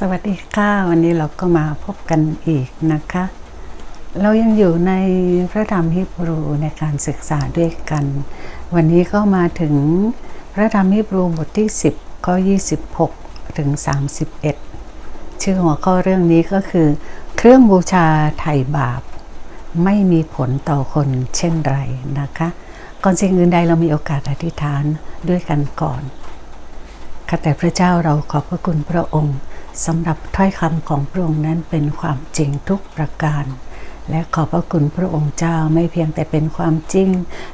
สวัสดีค่ะ วันนี้เราก็มาพบกันอีกนะคะ เรายังอยู่ในพระธรรมฮิบรูในการศึกษาด้วยกัน วันนี้ก็มาถึงพระธรรมฮิบรูบทที่ 10ข้อ26 ถึง 31 ชื่อหัวข้อเรื่องนี้ก็คือ เครื่องบูชาไถ่บาป ไม่มีผลต่อคนเช่นไรนะคะ ก่อนสิ่งอื่นใดเรามีโอกาสอธิษฐานด้วยกันก่อนข้าแต่พระเจ้าเราขอบพระคุณพระองค์ สำหรับถ้อยคำของพระองค์นั้นเป็นความจริงทุกประการ และขอบพระคุณพระองค์เจ้าไม่เพียงแต่เป็นความจริง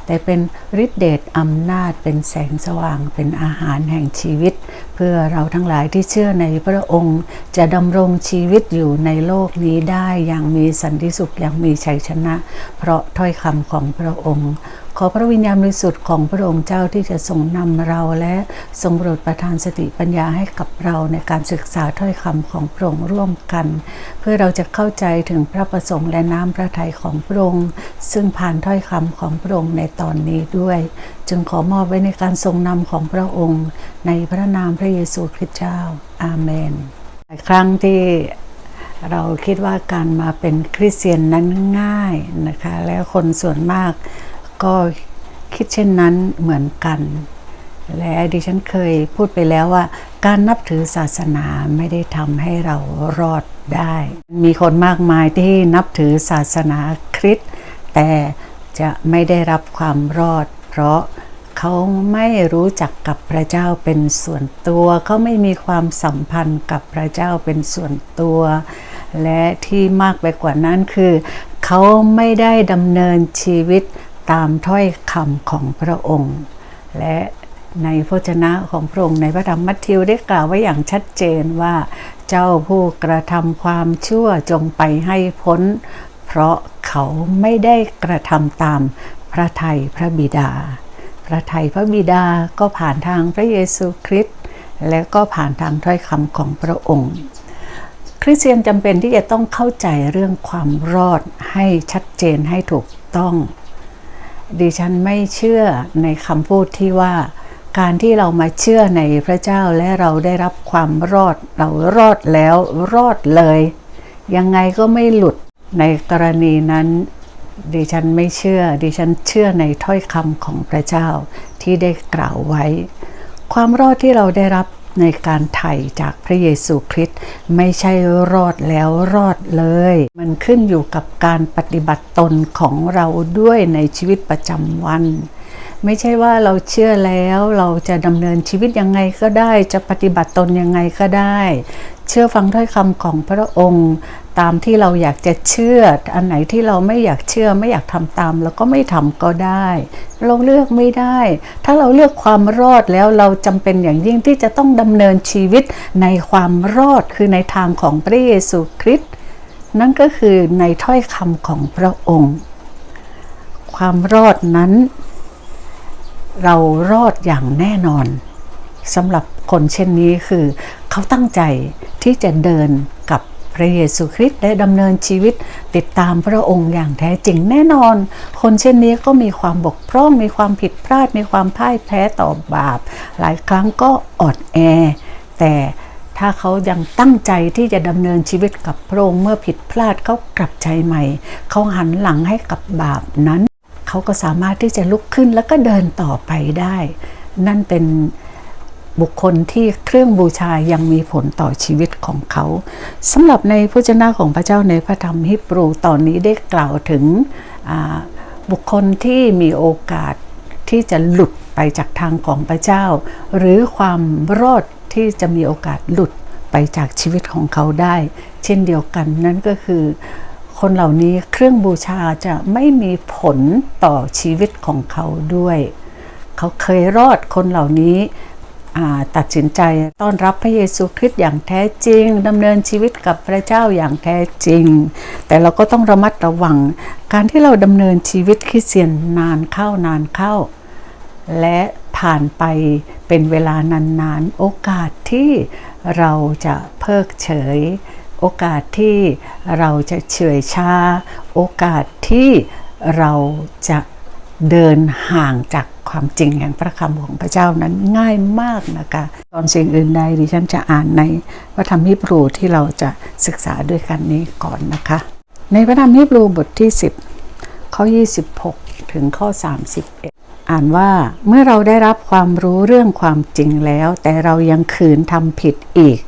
แต่เป็นฤทธิเดชอำนาจเป็นแสงสว่างเป็นอาหารแห่งชีวิต เพื่อเราทั้งหลายที่เชื่อในพระองค์จะดำรงชีวิตอยู่ในโลกนี้ได้อย่างมีสันติสุขอย่างมีชัยชนะ เพราะถ้อยคำของพระองค์ ขอพระวิญญาณบริสุทธิ์ของพระองค์เจ้าที่จะทรงนำเราและทรงโปรดประทานสติปัญญาให้กับเราในการศึกษาถ้อยคำของพระองค์ร่วมกัน เพื่อเราจะเข้าใจถึงพระประสงค์และน้ำพระทัยของพระองค์ซึ่งผ่านถ้อยคำของพระองค์ในตอนนี้ด้วย จึงขอมอบไว้ในการทรงนำของพระองค์ ในพระนามพระเยซูคริสต์เจ้า อาเมนหลายครั้งที่เราคิดว่าการมาเป็นคริสเตียนนั้นง่ายนะคะ แล้วคนส่วนมาก ก็คิดเช่นนั้นเหมือนกัน และดิฉันเคยพูดไปแล้วว่า การนับถือศาสนาไม่ได้ทำให้เรารอดได้ มีคนมากมายที่นับถือศาสนาคริสต์แต่จะไม่ได้รับความรอด เพราะเขาไม่รู้จักกับพระเจ้าเป็นส่วนตัวเขาไม่มีความสัมพันธ์กับพระเจ้าเป็นส่วนตัว และที่มากไปกว่านั้นคือ เขาไม่ได้ดำเนินชีวิต ตามถ้อยคำของพระองค์ และในพระชนะของพระองค์ในพระธรรมมัทธิวได้กล่าวไว้อย่างชัดเจนว่า เจ้าผู้กระทำความชั่วจงไปให้พ้น เพราะเขาไม่ได้กระทำตามพระทัยพระบิดา พระทัยพระบิดาก็ผ่านทางพระเยซูคริสต์และก็ผ่านทางถ้อยคำของพระองค์ คริสเตียนจำเป็นที่จะต้องเข้าใจเรื่องความรอดให้ชัดเจนให้ถูกต้อง ดิฉันไม่เชื่อในคำพูดที่ว่า การที่เรามาเชื่อในพระเจ้าและเราได้รับความรอดเรารอดแล้วรอดเลย ยังไงก็ไม่หลุดในกรณีนั้นดิฉันไม่เชื่อ ดิฉันเชื่อในถ้อยคำของพระเจ้าที่ได้กล่าวไว้ ความรอดที่เราได้รับ ในการไถ่จากพระเยซูคริสต์ไม่ใช่รอดแล้วรอดเลย มันขึ้นอยู่กับการปฏิบัติตนของเราด้วยในชีวิตประจำวัน ไม่ใช่ว่าเราเชื่อแล้วเราจะดำเนินชีวิตยังไงก็ได้ จะปฏิบัติตนยังไงก็ได้ เชื่อฟังถ้อยคำของพระองค์ ตามที่เราอยากจะเชื่อ อันไหนที่เราไม่อยากเชื่อไม่อยากทำตามเราก็ไม่ทำก็ได้ เราเลือกไม่ได้ ถ้าเราเลือกความรอดแล้วเราจำเป็นอย่างยิ่งที่จะต้องดำเนินชีวิตในความรอดคือในทางของพระเยซูคริสต์นั่นก็คือในถ้อยคำของพระองค์ ความรอดนั้น เรารอดอย่างแน่นอนสำหรับคนเช่นนี้คือ เขาตั้งใจที่จะเดินกับ พระเยซูคริสต์ได้ดำเนินชีวิตติดตามพระองค์อย่างแท้จริงแน่นอน คนเช่นนี้ก็มีความบกพร่อง มีความผิดพลาด มีความพ่ายแพ้ต่อบาป หลายครั้งก็อ่อนแอ แต่ถ้าเขายังตั้งใจที่จะดำเนินชีวิตกับพระองค์เมื่อผิดพลาดเขากลับใจใหม่ เขาหันหลังให้กับบาปนั้น เขาก็สามารถที่จะลุกขึ้นแล้วก็เดินต่อไปได้ นั่นเป็น บุคคลที่เครื่องบูชายังมีผลต่อชีวิตของเขาสำหรับในพระเจ้าของพระเจ้าในพระธรรมฮิบรูตอนนี้ได้กล่าวถึงบุคคลที่มีโอกาสที่จะหลุดไปจากทางของพระเจ้า หรือความรอดที่จะมีโอกาสหลุดไปจากชีวิตของเขาได้ เช่นเดียวกันนั่นก็คือ คนเหล่านี้เครื่องบูชาจะไม่มีผลต่อชีวิตของเขาด้วย เขาเคยรอดคนเหล่านี้ ตัดสินใจต้อนรับพระเยซูคริสต์อย่างแท้จริงดำเนินชีวิตกับพระเจ้าอย่างแท้จริง แต่เราก็ต้องระมัดระวัง การที่เราดำเนินชีวิตคริสเตียนนานเข้านานเข้า และผ่านไปเป็นเวลานานๆ โอกาสที่เราจะเพิกเฉย โอกาสที่เราจะเฉยชา โอกาสที่เราจะ เดินห่างจากความจริงแห่งพระคำของพระเจ้านั้นง่ายมากนะคะตอนสิ่งอื่นใดดิฉันจะอ่านในพระธรรมฮิบรูที่เราจะศึกษาด้วยกันนี้ก่อนนะคะ ในพระธรรมฮิบรูบทที่ 10 ข้อ 26 ถึงข้อ 31 อ่านว่าเมื่อเราได้รับความรู้เรื่องความจริงแล้ว แต่เรายังขืนทำผิดอีก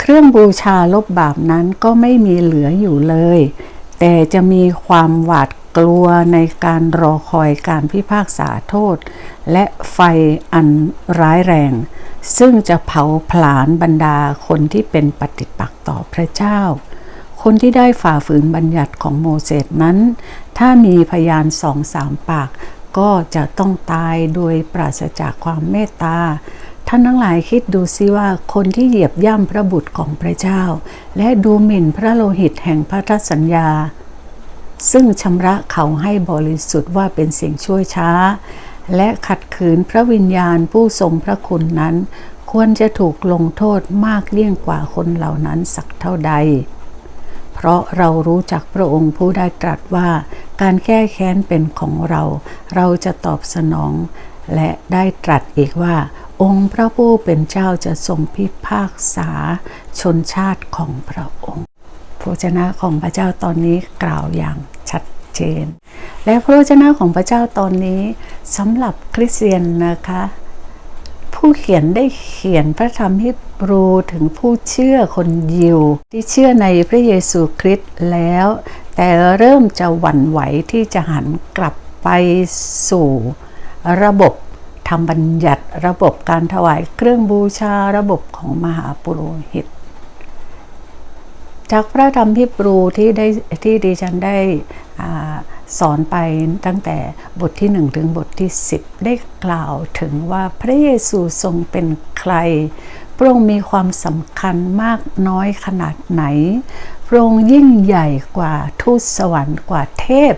เครื่องบูชาลบบาปนั้นก็ไม่มีเหลืออยู่เลย แต่จะมีความหวาด กลัวในการรอคอยการพิพากษาโทษ และไฟอันร้ายแรง ซึ่งจะเผาผลาญบรรดาคนที่เป็นปฏิปักษ์ต่อพระเจ้า คนที่ได้ฝ่าฝืนบัญญัติของโมเสสนั้น ถ้ามีพยานสองสามปาก ก็จะต้องตายโดยปราศจากความเมตตาท่านทั้งหลายคิดดูซิว่าคนที่เหยียบย่ำพระบุตรของพระเจ้า และดูหมิ่นพระโลหิตแห่งพันธสัญญา ซึ่งชำระเขาให้บริสุทธิ์ว่าเป็นสิ่งช่วยช้า และขัดขืนพระวิญญาณผู้ทรงพระคุณนั้น ควรจะถูกลงโทษมากเลี่ยงกว่าคนเหล่านั้นสักเท่าใด เพราะเรารู้จักพระองค์ผู้ได้ตรัสว่าการแก้แค้นเป็นของเรา เราจะตอบสนอง และได้ตรัสอีกว่า องค์พระผู้เป็นเจ้าจะทรงพิพากษาชนชาติของพระองค์ ระวจนะของพระเจ้าตอนนี้กล่าวอย่างชัดเจน และพระวจนะของพระเจ้าตอนนี้สำหรับคริสเตียนนะคะ ผู้เขียนได้เขียนพระธรรมฮิบรูถึงผู้เชื่อคนยิว ที่เชื่อในพระเยซูคริสต์แล้ว แต่เริ่มจะหวั่นไหวที่จะหันกลับไปสู่ระบบทำบัญญัติระบบการถวายเครื่องบูชาระบบของมหาปุโรหิต จากพระธรรมฮิบรูที่ได้ที่ดิฉันได้อสอนไปตั้งแต่บทที่ 1 ถึงบทที่ 10 ได้กล่าวถึงว่าพระเยซูทรงเป็นใคร พระองค์มีความสำคัญมากน้อยขนาดไหน พระองค์ยิ่งใหญ่กว่าทูตสวรรค์กว่าเทพ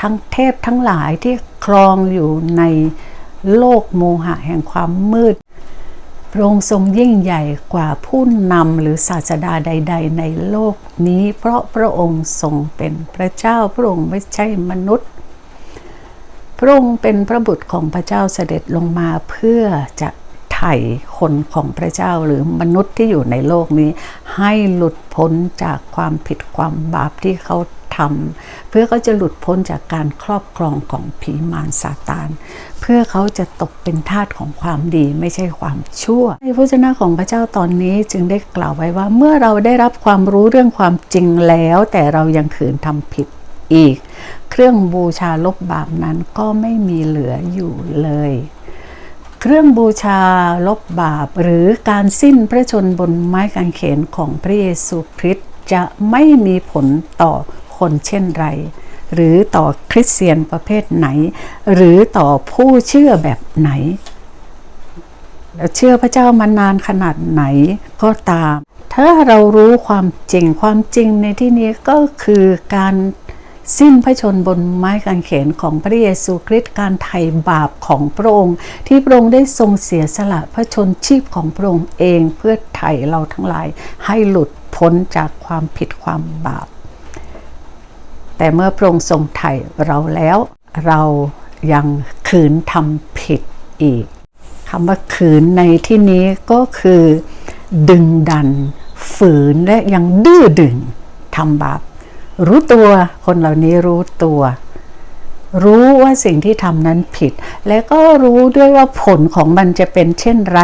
ทั้งเทพทั้งหลายที่ครองอยู่ในโลกโมหะแห่งความมืด พระองค์ทรงยิ่งใหญ่กว่าผู้นำหรือศาสดาใด ๆ ในโลกนี้ เพราะพระองค์ทรงเป็นพระเจ้าพระองค์ไม่ใช่มนุษย์ พระองค์เป็นพระบุตรของพระเจ้าเสด็จลงมาเพื่อจะไถ่คนของพระเจ้าหรือมนุษย์ที่อยู่ในโลกนี้ ให้หลุดพ้นจากความผิดความบาปที่เขา ทำเพื่อเขาจะหลุดพ้นจากการครอบครองของผีมารซาตาน เพื่อเขาจะตกเป็นทาสของความดีไม่ใช่ความชั่วในพระเจ้าของพระเจ้าตอนนี้จึงได้กล่าวไว้ว่าเมื่อเราได้รับความรู้เรื่องความจริงแล้ว แต่เรายังขืนทำผิดอีก เครื่องบูชาลบบาปนั้นก็ไม่มีเหลืออยู่เลยเครื่องบูชาลบบาป หรือการสิ้นพระชนบนไม้กางเขนของพระเยซูคริสต์จะไม่มีผลต่อ คนเช่นไร หรือต่อคริสเตียนประเภทไหน หรือต่อผู้เชื่อแบบไหน เชื่อพระเจ้ามานานขนาดไหนก็ตาม ถ้าเรารู้ความจริงความจริงในที่นี้ก็คือการสิ้นพระชนบนไม้กางเขนของพระเยซูคริสต์การไถ่บาปของพระองค์ ที่พระองค์ได้ทรงเสียสละพระชนชีพของพระองค์เองเพื่อไถ่เราทั้งหลายให้หลุดพ้นจากความผิดความบาป แต่เมื่อพระองค์ทรงไถ่เราแล้ว เรายังขืนทำผิดอีกคำว่าขืนในที่นี้ก็คือ ดึงดัน ฝืนและยังดื้อดึงทำบาปรู้ตัวคนเหล่านี้รู้ตัว รู้ว่าสิ่งที่ทำนั้นผิด และก็รู้ด้วยว่าผลของมันจะเป็นเช่นไร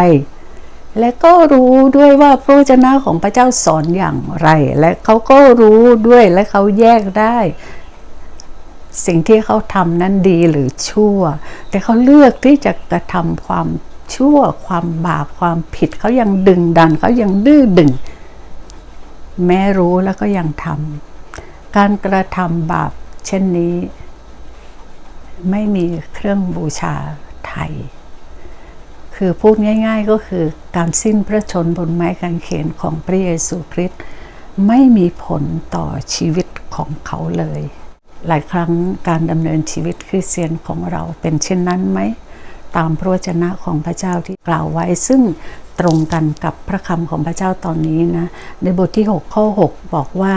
และก็รู้ด้วยว่าพระวจนะของพระเจ้าสอนอย่างไร และเขาก็รู้ด้วยและเขาแยกได้ สิ่งที่เขาทำนั้นดีหรือชั่ว แต่เขาเลือกที่จะกระทำความชั่วความบาปความผิดเขายังดึงดันเขายังดื้อดึง แม้รู้แล้วก็ยังทำการกระทำบาปเช่นนี้ ไม่มีเครื่องบูชาไทย คือพูดง่าย ๆก็คือการสิ้นพระชนบนไม้กางเขนของพระเยซูคริสต์ไม่มีผลต่อชีวิตของเขาเลย หลายครั้งการดำเนินชีวิตคริสเตียนของเราเป็นเช่นนั้นไหม ตามพระวจนะของพระเจ้าที่กล่าวไว้ซึ่งตรงกันกับพระคำของพระเจ้าตอนนี้นะ ในบทที่ 6 ข้อ 6 บอกว่า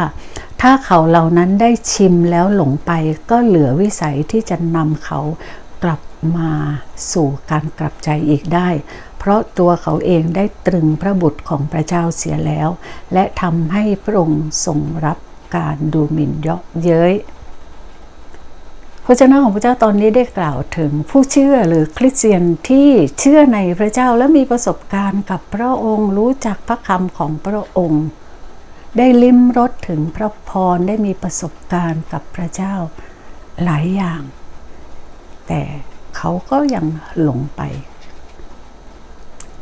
ถ้าเขาเหล่านั้นได้ชิมแล้วหลงไปก็เหลือวิสัยที่จะนำเขากลับ มาสู่การกลับใจอีกได้ เพราะตัวเขาเองได้ตรึงพระบุตรของพระเจ้าเสียแล้ว และทำให้พระองค์ทรงรับการดูหมิ่นเยาะเย้ยพระเจ้าของพระเจ้าตอนนี้ได้กล่าวถึงผู้เชื่อหรือคริสเตียนที่เชื่อในพระเจ้าและมีประสบการณ์กับพระองค์รู้จักพระคำของพระองค์ ได้ลิ้มรสถึงพระพรได้มีประสบการณ์กับพระเจ้าหลายอย่าง แต่ เขาก็ยังหลงไป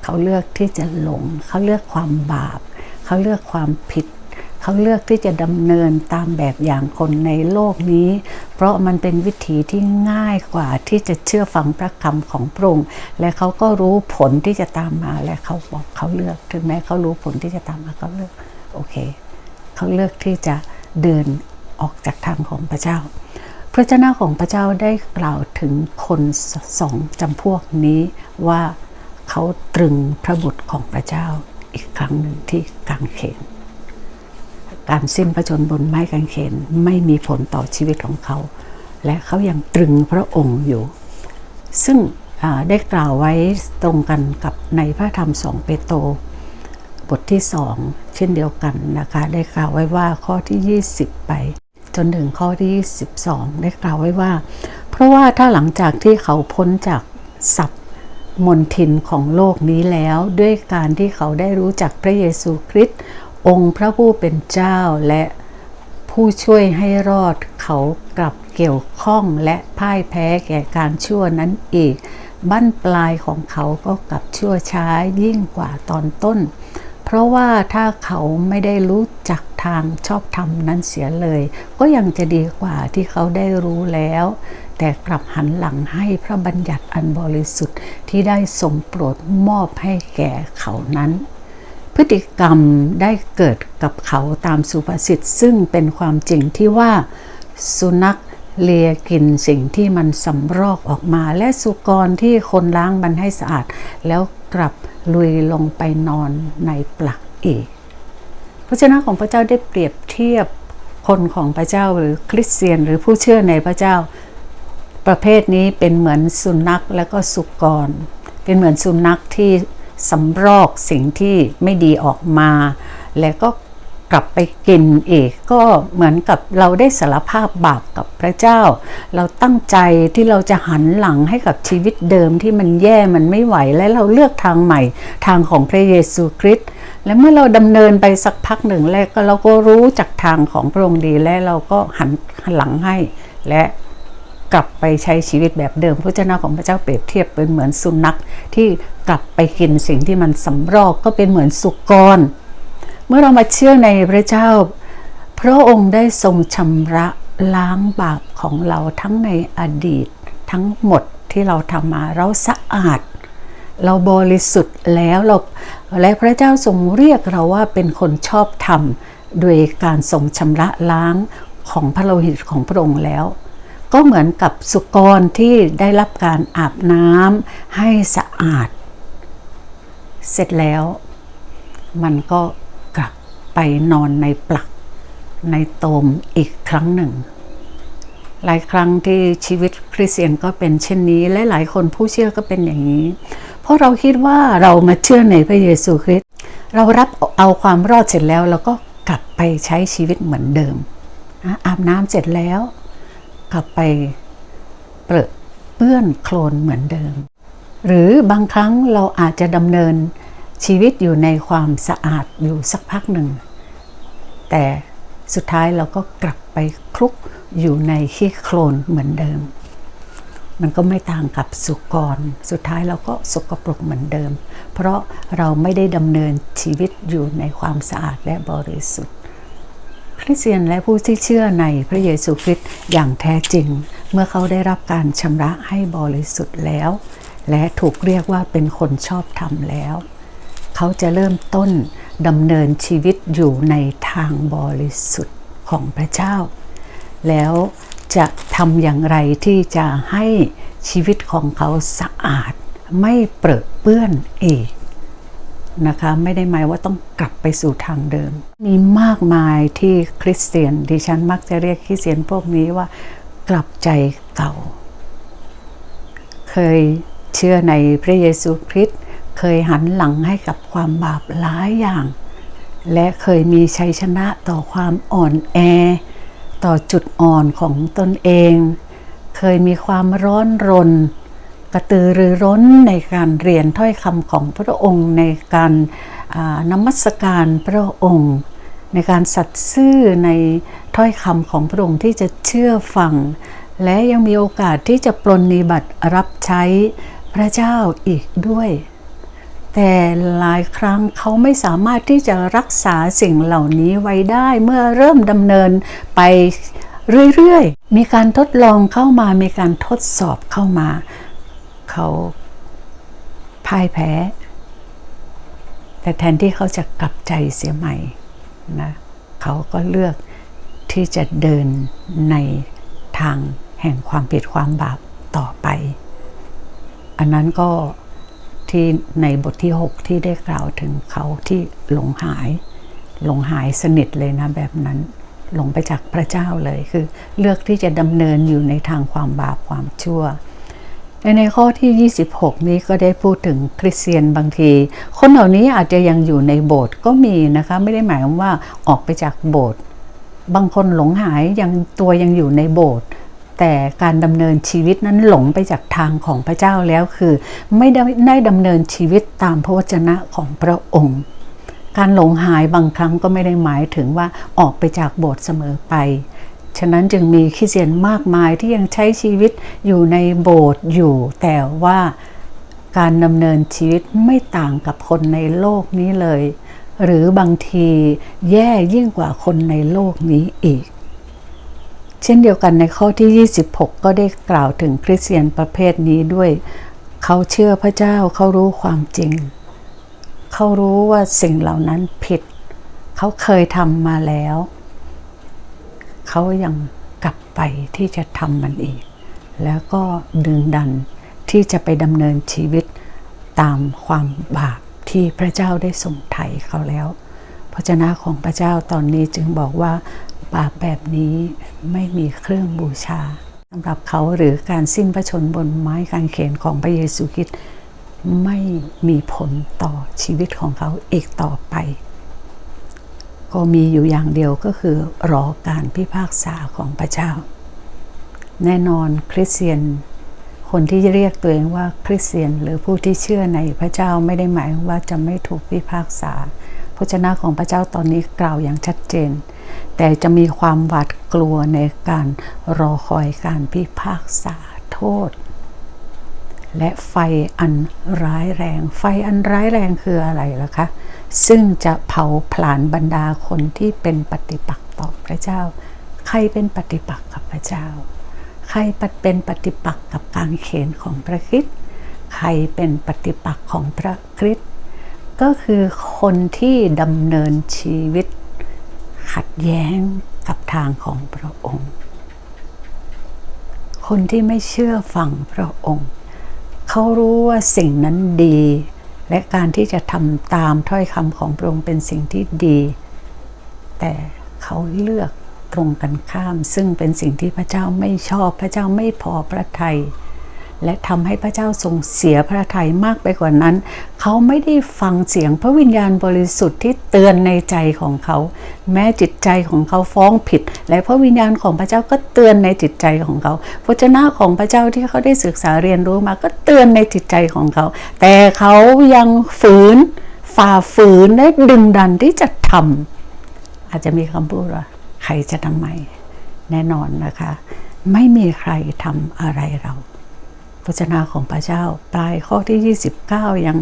เขาเลือกที่จะหลง เขาเลือกความบาป เขาเลือกความผิด เขาเลือกที่จะดำเนินตามแบบอย่างคนในโลกนี้ เพราะมันเป็นวิธีที่ง่ายกว่าที่จะเชื่อฟังพระคำของพระองค์และเขาก็รู้ผลที่จะตามมาและเขาบอกเขาเลือกถึงแม้เขารู้ผลที่จะตามมาเขาเลือกโอเค เขาเลือกที่จะเดินออกจากทางของพระเจ้า ระเจ้าของพระเจ้าได้กล่าวถึงคนสองจำพวกนี้ว่าเขาตรึงพระบุตรของพระเจ้าอีกครั้งหนึ่งที่กางเขน การสิ้นพระชนบนไม้กางเขนไม่มีผลต่อชีวิตของเขา และเขายังตรึงพระองค์อยู่ ซึ่งได้กล่าวไว้ตรงกันกับในพระธรรมสองเปโตรบทที่สองเช่นเดียวกันนะคะ ได้กล่าวไว้ว่าข้อที่ 20 ไป จนถึงข้อที่22ได้กล่าวไว้ว่า เพราะว่าถ้าหลังจากที่เขาพ้นจากศัพท์มนทินของโลกนี้แล้วด้วยการที่เขาได้รู้จักพระเยซูคริสต์องค์พระผู้เป็นเจ้าและผู้ช่วยให้รอดเขากลับเกี่ยวข้องและพ่ายแพ้แก่การชั่วนั้นอีก บั้นปลายของเขาก็กลับชั่วช้ายิ่งกว่าตอนต้น เพราะว่าถ้าเขาไม่ได้รู้จักทางชอบธรรมนั้นเสียเลย ก็ยังจะดีกว่าที่เขาได้รู้แล้ว แต่กลับหันหลังให้พระบัญญัติอันบริสุทธิ์ที่ได้ทรงโปรดมอบให้แก่เขานั้นพฤติกรรมได้เกิดกับเขาตามสุภาษิตซึ่งเป็นความจริงที่ว่า สุนัข เลียกินสิ่งที่มันสำรอกออกมา และสุกรที่คนล้างมันให้สะอาด แล้วกลับลุยลงไปนอนในปลักอีกพระเจ้าของพระเจ้าได้เปรียบเทียบคนของพระเจ้าหรือคริสเตียนหรือผู้เชื่อในพระเจ้า ประเภทนี้เป็นเหมือนสุนัขและก็สุกร เป็นเหมือนสุนัขที่สำรอกสิ่งที่ไม่ดีออกมา แล้วก็ กลับไปกินอีกก็เหมือนกับเราได้สารภาพบาปกับพระเจ้า เราตั้งใจที่เราจะหันหลังให้กับชีวิตเดิมที่มันแย่มันไม่ไหวและเราเลือกทางใหม่ทางของพระเยซูคริสต์และเมื่อเราดำเนินไปสักพักหนึ่งแล้วก็เราก็รู้จากทางของพระองค์ดีและเราก็หันหลังให้ และกลับไปใช้ชีวิตแบบเดิมพระเจ้าของพระเจ้าเปรียบเทียบเป็นเหมือนสุนัขที่กลับไปกินสิ่งที่มันสำรอกก็เป็นเหมือนสุกร เมื่อเรามาเชื่อในพระเจ้า พระองค์ได้ทรงชำระล้างบาปของเราทั้งในอดีต ทั้งหมดที่เราทำมาเราสะอาด เราบริสุทธิ์แล้วเราและพระเจ้าทรงเรียกเราว่าเป็นคนชอบธรรมโดยการทรงชำระล้างของพระโลหิตของพระองค์แล้ว ก็เหมือนกับสุกรที่ได้รับการอาบน้ำให้สะอาด เสร็จแล้ว มันก็ ไปนอนในปลักในโตมอีกครั้งหนึ่ง หลายครั้งที่ชีวิตคริสเตียนก็เป็นเช่นนี้ และหลายคนผู้เชื่อก็เป็นอย่างนี้ เพราะเราคิดว่าเรามาเชื่อในพระเยซูคริสต์เรารับเอาความรอดเสร็จแล้วเราก็กลับไปใช้ชีวิตเหมือนเดิม อาบน้ำเสร็จแล้ว กลับไปเปรอะเปื้อนโคลนเหมือนเดิม หรือบางครั้งเราอาจจะดำเนินชีวิตอยู่ในความสะอาดอยู่สักพักหนึ่ง แต่สุดท้ายเราก็กลับไปคลุกอยู่ในขี้โคลนเหมือนเดิม มันก็ไม่ต่างกับสุกร สุดท้ายเราก็สกปรกเหมือนเดิม เพราะเราไม่ได้ดำเนินชีวิตอยู่ในความสะอาดและบริสุทธิ์คริสเตียนและผู้ที่เชื่อในพระเยซูคริสต์อย่างแท้จริง เมื่อเขาได้รับการชำระให้บริสุทธิ์แล้ว และถูกเรียกว่าเป็นคนชอบธรรมแล้ว เขาจะเริ่มต้น ดำเนินชีวิตอยู่ในทางบริสุทธิ์ของพระเจ้า แล้วจะทำอย่างไรที่จะให้ชีวิตของเขาสะอาดไม่เปรอะเปื้อนอีกนะคะไม่ได้หมายว่าต้องกลับไปสู่ทางเดิม มีมากมายที่คริสเตียนดิฉันมักจะเรียกคริสเตียนพวกนี้ว่ากลับใจเก่า เคเคยเชื่อในพระเยซูคริสต์ เคยหันหลังให้กับความบาปหลายอย่าง และเคยมีชัยชนะต่อความอ่อนแอ ต่อจุดอ่อนของตนเอง เคยมีความร้อนรน กระตือรือร้นในการเรียนถ้อยคำของพระองค์ในการานมัสการพระองค์ ในการสัตย์ซื่อในถ้อยคำของพระองค์ที่จะเชื่อฟัง และยังมีโอกาสที่จะปรนนิบัติรับใช้พระเจ้าอีกด้วย แต่หลายครั้งเขาไม่สามารถที่จะรักษาสิ่งเหล่านี้ไว้ได้เมื่อเริ่มดำเนินไปเรื่อยๆ มีการทดลองเข้ามา มีการทดสอบเข้ามา เขาพ่ายแพ้ แต่แทนที่เขาจะกลับใจเสียใหม่นะเขาก็เลือกที่จะเดินในทางแห่งความผิดความบาปต่อไป อันนั้นก็ ที่ในบทที่ 6 ที่ได้กล่าวถึงเขาที่หลงหาย หลงหายสนิทเลยนะแบบนั้น หลงไปจากพระเจ้าเลยคือ เลือกที่จะดำเนินอยู่ในทางความบาปความชั่วในในข้อที่ 26 นี้ก็ได้พูดถึงคริสเตียนบางที คนเหล่านี้อาจจะยังอยู่ในโบสถ์ก็มีนะคะ ไม่ได้หมายความว่าออกไปจากโบสถ์บางคนหลงหายยังตัวยังอยู่ในโบสถ์ แต่การดำเนินชีวิตนั้นหลงไปจากทางของพระเจ้าแล้วคือ ไม่ได้ได้ดำเนินชีวิตตามพระวจนะของพระองค์ การหลงหายบางครั้งก็ไม่ได้หมายถึงว่าออกไปจากโบสถ์เสมอไป ฉะนั้นจึงมีคริสเตียนมากมายที่ยังใช้ชีวิตอยู่ในโบสถ์อยู่ แต่ว่าการดำเนินชีวิตไม่ต่างกับคนในโลกนี้เลย หรือบางทีแย่ยิ่งกว่าคนในโลกนี้อีก เช่นเดียวกันในข้อที่ 26 ก็ได้กล่าวถึงคริสเตียนประเภทนี้ด้วย เขาเชื่อพระเจ้าเขารู้ความจริง เขารู้ว่าสิ่งเหล่านั้นผิด เขาเคยทำมาแล้ว เขายังกลับไปที่จะทำมันอีก แล้วก็ดึงดันที่จะไปดำเนินชีวิตตามความบาปที่พระเจ้าได้ส่งไถ่เขาแล้วพระเจ้าของพระเจ้าตอนนี้จึงบอกว่า บาปแบบนี้ไม่มีเครื่องบูชาสำหรับเขาหรือการสิ้นพระชนบนไม้กางเขนของพระเยซูคริสต์ไม่มีผลต่อชีวิตของเขาอีกต่อไป ก็มีอยู่อย่างเดียวก็คือรอการพิพากษาของพระเจ้า แน่นอนคริสเตียน คนที่เรียกตัวเองว่าคริสเตียน หรือผู้ที่เชื่อในพระเจ้าไม่ได้หมายว่าจะไม่ถูกพิพากษาพระเจ้าของพระเจ้าตอนนี้กล่าวอย่างชัดเจน แต่จะมีความหวาดกลัวในการรอคอยการพิพากษาโทษ และไฟอันร้ายแรง ไฟอันร้ายแรงคืออะไรล่ะคะ ซึ่งจะเผาผลาญบรรดาคนที่เป็นปฏิปักษ์ต่อพระเจ้า ใครเป็นปฏิปักษ์กับพระเจ้า ใครเป็นปฏิปักษ์กับการเขนของพระคริสต์ใครเป็นปฏิปักษ์ของพระคริสต์ก็คือคนที่ดำเนินชีวิต ขัดแย้งกับทางของพระองค์ คนที่ไม่เชื่อฟังพระองค์ เขารู้ว่าสิ่งนั้นดี และการที่จะทำตามถ้อยคำของพระองค์เป็นสิ่งที่ดี แต่เขาเลือกตรงกันข้าม ซึ่งเป็นสิ่งที่พระเจ้าไม่ชอบพระเจ้าไม่พอพระทยัย และทำให้พระเจ้าทรงเสียพระทัยมากไปกว่านั้น เขาไม่ได้ฟังเสียงพระวิญญาณบริสุทธิ์ที่เตือนในใจของเขา แม้จิตใจของเขาฟ้องผิด และพระวิญญาณของพระเจ้าก็เตือนในจิตใจของเขาพระเจ้าของพระเจ้าที่เขาได้ศึกษาเรียนรู้มาก็เตือนในจิตใจของเขา แต่เขายังฝืนฝ่าฝืนและดึงดันที่จะทำอาจจะมีคำพูดว่าใครจะทำไม แน่นอนนะคะ ไม่มีใครทำอะไรเรา พระเจ้าของพระเจ้า ปลายข้อที่ 29 ยัง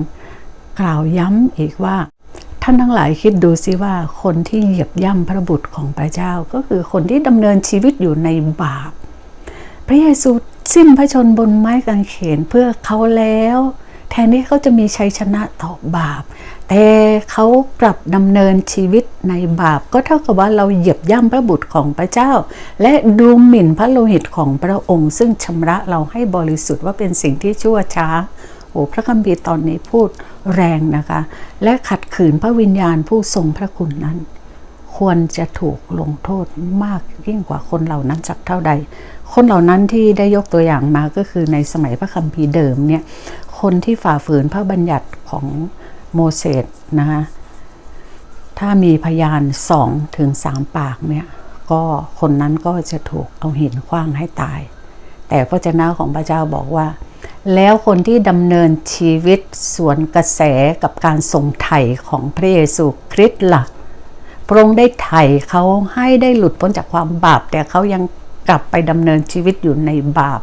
กล่าวย้ำอีกว่า ท่านทั้งหลายคิดดูซิว่าคนที่เหยียบย่ำพระบุตรของพระเจ้า ก็คือคนที่ดำเนินชีวิตอยู่ในบาป พระเยซูสิ้นพระชนบนไม้กางเขนเพื่อเขาแล้ว แทนที่เขาจะมีชัยชนะต่อบาป แต่เขากลับดำเนินชีวิตในบาป ก็เท่ากับว่าเราเหยียบย่ำพระบุตรของพระเจ้า และดูหมิ่นพระโลหิตของพระองค์ ซึ่งชำระเราให้บริสุทธิ์ว่าเป็นสิ่งที่ชั่วช้าโอ้พระคัมภีร์ตอนนี้พูดแรงนะคะ และขัดขืนพระวิญญาณผู้ทรงพระคุณนั้นคควรจะถูกลงโทษมากยิ่งกว่าคนเหล่านั้นสักเท่าใด คนเหล่านั้นที่ได้ยกตัวอย่างมาก็คือในสมัยพระคัมภีร์เดิมเนี่ยคนที่ฝ่าฝืนพระบัญญัติของ โมเสสนะคะถ้ามีพยานสองถึงสามปากเนี่ยก็คนนั้นก็จะถูกเอาหินขว้างให้ตาย แต่พระเจ้าของพระเจ้าบอกว่า แล้วคนที่ดำเนินชีวิตสวนกระแสกับการทรงไถ่ของพระเยซูคริสต์ล่ะพระองค์ได้ไถ่เขาให้ได้หลุดพ้นจากความบาป แต่เขายังกลับไปดำเนินชีวิตอยู่ในบาป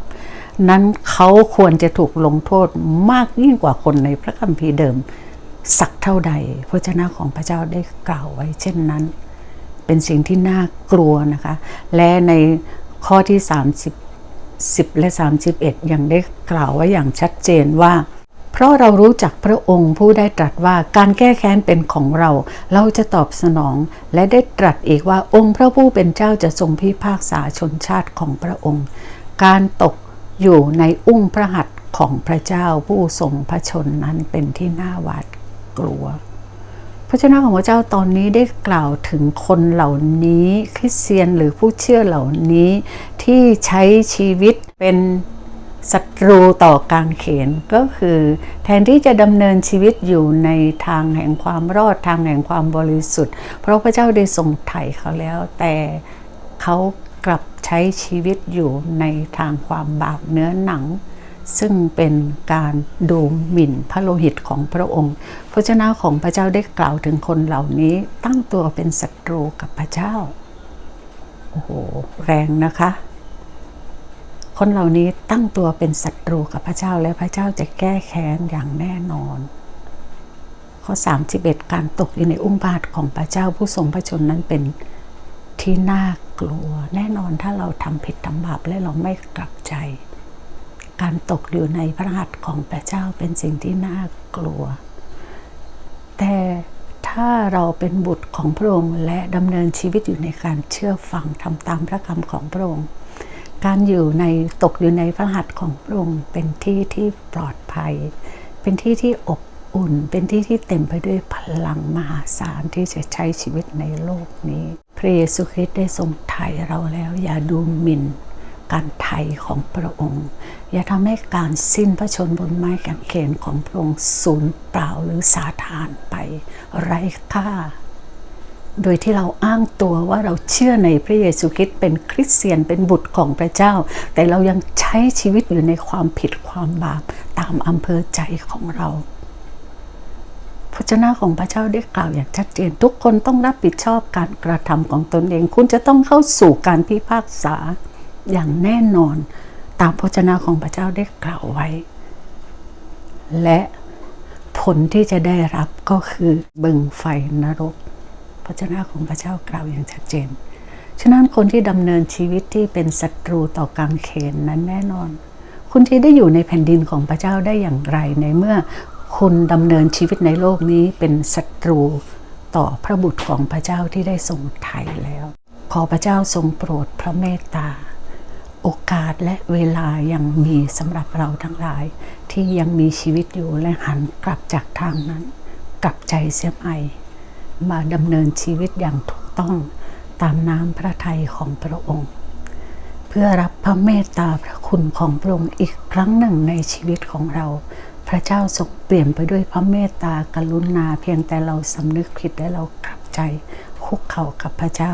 นั้นเขาควรจะถูกลงโทษมากยิ่งกว่าคนในพระคัมภีร์เดิม สักเท่าใดพระเจ้าของพระเจ้าได้กล่าวไว้ เช่นนั้น เป็นสิ่งที่น่ากลัวนะคะ และในข้อที่ 30 10 และ 31 ยังได้กล่าวไว้อย่างชัดเจนว่า เพราะเรารู้จักพระองค์ผู้ได้ตรัสว่าการแก้แค้นเป็นของเรา เราจะตอบสนอง และได้ตรัสอีกว่าองค์พระผู้เป็นเจ้าจะทรงพิพากษาชนชาติของพระองค์ การตกอยู่ในอุ้งพระหัตถ์ของพระเจ้าผู้ทรงพระชนนั้นเป็นที่น่าหวาด กลัว พระเจ้าของพระเจ้าตอนนี้ได้กล่าวถึงคนเหล่านี้คริสเตียนหรือผู้เชื่อเหล่านี้ที่ใช้ชีวิตเป็นศัตรูต่อการเขนก็คือแทนที่จะดำเนินชีวิตอยู่ในทางแห่งความรอดทางแห่งความบริสุทธิ์ เพราะพระเจ้าได้ทรงไถ่เขาแล้ว แต่เขากลับใช้ชีวิตอยู่ในทางความบาปเนื้อหนัง ซึ่งเป็นการดูหมิ่นพระโลหิตของพระองค์ พระเจ้าของพระเจ้าได้กล่าวถึงคนเหล่านี้ตั้งตัวเป็นศัตรูกับพระเจ้า โอ้โห แรงนะคะ คนเหล่านี้ตั้งตัวเป็นศัตรูกับพระเจ้าและพระเจ้าจะแก้แค้นอย่างแน่นอน ข้อ 31 การตกอยู่ในอุ้งบาทของพระเจ้าผู้ทรงพระชนนั้นเป็นที่น่ากลัว แน่นอนถ้าเราทำผิดทำบาปและเราไม่กลับใจ การตกอยู่ในพระหัตถ์ของพระเจ้าเป็นสิ่งที่น่ากลัว แต่ถ้าเราเป็นบุตรของพระองค์และดำเนินชีวิตอยู่ในการเชื่อฟังทำตามพระคำของพระองค์ การอยู่ในตกอยู่ในพระหัตถ์ของพระองค์เป็นที่ที่ปลอดภัย เป็นที่ที่อบอุ่น เป็นที่ที่เต็มไปด้วยพลังมหาศาลที่จะใช้ชีวิตในโลกนี้ พระเยซูคริสต์ได้ทรงไถ่เราแล้วอย่าดูหมิ่น การไถ่ของพระองค์ อย่าทำให้การสิ้นพระชนบนไม้กางเขนของพระองค์สูญเปล่าหรือสาทานไปไร้ค่า โดยที่เราอ้างตัวว่าเราเชื่อในพระเยซูคริสต์เป็นคริสเตียนเป็นบุตรของพระเจ้า แต่เรายังใช้ชีวิตอยู่ในความผิดความบาปตามอำเภอใจของเราพระเจ้าของพระเจ้าได้กล่าวอย่างชัดเจน ทุกคนต้องรับผิดชอบการกระทำของตนเอง คุณจะต้องเข้าสู่การพิพากษา อย่างแน่นอน ตามพระเจ้าของพระเจ้าได้กล่าวไว้ และผลที่จะได้รับก็คือบึงไฟนรก พระเจ้าของพระเจ้ากล่าวอย่างชัดเจน ฉะนั้นคนที่ดำเนินชีวิตที่เป็นศัตรูต่อการเขนนั้นแน่นอน คุณจะได้อยู่ในแผ่นดินของพระเจ้าได้อย่างไรในเมื่อคุณดำเนินชีวิตในโลกนี้เป็นศัตรูต่อพระบุตรของพระเจ้าที่ได้ทรงไถ่แล้ว ขอพระเจ้าทรงโปรดพระเมตตา โอกาสและเวลายังมีสำหรับเราทั้งหลาย ที่ยังมีชีวิตอยู่และหันกลับจากทางนั้น กลับใจเสียใหม่มาดำเนินชีวิตอย่างถูกต้องตามน้ำพระทัยของพระองค์ เพื่อรับพระเมตตาพระคุณของพระองค์อีกครั้งหนึ่งในชีวิตของเรา พระเจ้าทรงเปลี่ยนไปด้วยพระเมตตากรุณาเพียงแต่เราสำนึกผิดและเรากลับใจคุกเข่ากับพระเจ้า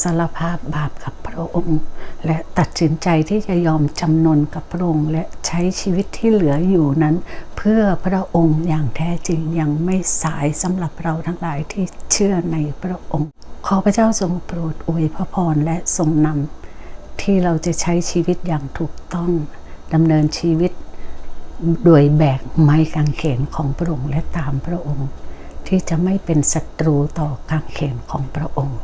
สารภาพบาปกับพระองค์ และตัดสินใจที่จะยอมจำนนกับพระองค์ และใช้ชีวิตที่เหลืออยู่นั้น เพื่อพระองค์อย่างแท้จริงยังไม่สายสำหรับเราทั้งหลายที่เชื่อในพระองค์ ขอพระเจ้าทรงโปรดอวยพระพรและทรงนำที่เราจะใช้ชีวิตอย่างถูกต้องดำเนินชีวิตโดยแบกไม้กางเขนของพระองค์และตามพระองค์ ที่จะไม่เป็นศัตรูต่อกางเขนของพระองค์